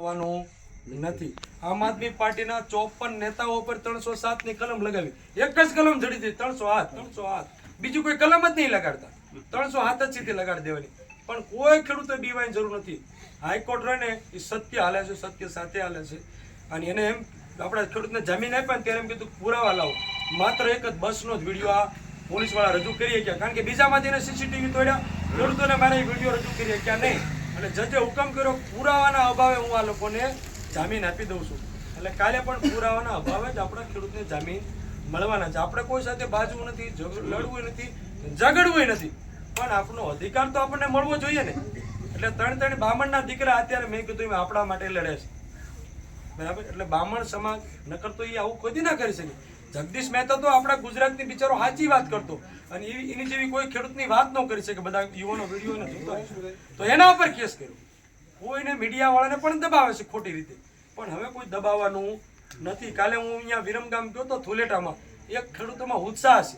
નથી. આમ આદમી પાર્ટીના ચોપન નેતાઓ પર ત્રણસો સાતની કલમ લગાવી. એક જ કલમ જડી હતી. ત્રણસો હાથ ત્રણસો હાથ બીજું કોઈ કલમ જ નહીં લગાડતા. ત્રણસો હાથ જ સીધી લગાડી દેવાની. પણ કોઈ ખેડૂતો બીવાની જરૂર નથી. હાઈકોર્ટ રહે ને એ સત્ય હાલે છે, સત્ય સાથે હાલે છે. અને એને એમ આપણા ખેડૂતને જમીન આપ્યા ને ત્યારે એમ કીધું, પુરાવા લાવો. માત્ર એક જ બસનો જ વીડિયો આ પોલીસવાળા રજૂ કરી શક્યા કારણ કે બીજામાંથી એને સીસીટીવી તોડ્યા. ખેડૂતોને મારે વીડિયો રજૂ કરી શક્યા નહીં? અને જજે હુકમ કર્યો, પુરાવાના અભાવે હું આ લોકોને જામીન આપી દઉં છું. એટલે કાલે પણ પુરાવાના અભાવે જ આપણા ખેડૂતને જામીન મળવાના છે. આપણે કોઈ સાથે બાજવું નથી લડવું નથી, ઝઘડવું નથી. પણ આપણો અધિકાર તો આપણને મળવો જોઈએ ને. એટલે ત્રણ ત્રણ બામણના દીકરા અત્યારે મેં કીધું એમ આપણા માટે લડે છે. બરાબર? એટલે બામણ સમાજ નકર તો એ આવું કદી ના કરી શકે. જગદીશ મહેતા તો આપણા ગુજરાતની બિચારો સાચી વાત કરતો. અને એની જેવી કોઈ ખેડૂતની વાત ન કરી શકે, બધા યુવાનો વીડિયો જોતા તો એના ઉપર કેસ કર્યો. કોઈને મીડિયા વાળાને પણ દબાવે છે ખોટી રીતે. પણ હવે કોઈ દબાવવાનું નથી. કાલે હું અહીંયા વિરમગામ ગયો તો થુલેટામાં એક ખેડૂતોમાં ઉત્સાહ છે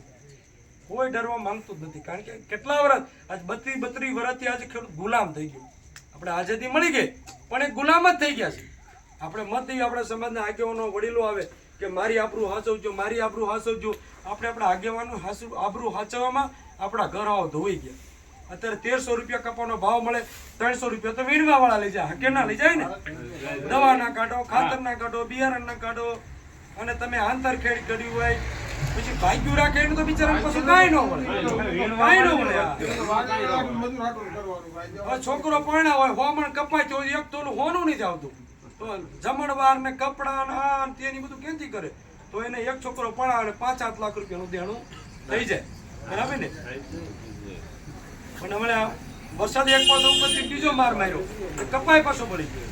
કોઈ ડરવા માંગતું જ નથી. કારણ કે કેટલા વર્ષ આજ બત્રી બત્રી વર્ષથી આજે ખેડૂત ગુલામ થઈ ગયો. આપણે આઝાદી મળી ગઈ, પણ એ ગુલામ જ થઈ ગયા છે. આપણે મત દઈએ આપણા સમાજના આગેવાનો, વડીલો આવે કે મારી આબરૂ હાચવજો મારી આબરૂ હાચવજો આપણે આપણા આગેવાનું હાસુ આબરૂ હાચવવામાં આપણા ઘર આવો ધોઈ ગયા. અત્યારે તેરસો રૂપિયા કપાનો ભાવ મળે ત્રણસો રૂપિયા તો વીણવા વાળા લઈ જાય. હકે ના લઈ જાય ને? દવા ના કાઢો ખાતર ના કાઢો બિયારણ ના કાઢો અને તમે આંતર ખેડ કર્યું હોય પછી ભાગ્યું રાખે તો બિચારા પછી કાંઈ ન મળે. કાંઈ ન મળે છોકરો પરણા હોય હોમણ કપાય તો એક તો હોનું નહીં જ આવતું. તો જમણવાર ને કપડા ને આ તેની બધું કેમથી કરે? તો એને એક છોકરો પણા અને પાંચ સાત લાખ રૂપિયાનું દેણું થઈ જાય. બરાબર ને? પણ હમણાં વરસાદ એક પાછો ઉપરથી બીજો માર માર્યો. કપાય પાછો પડી ગયો.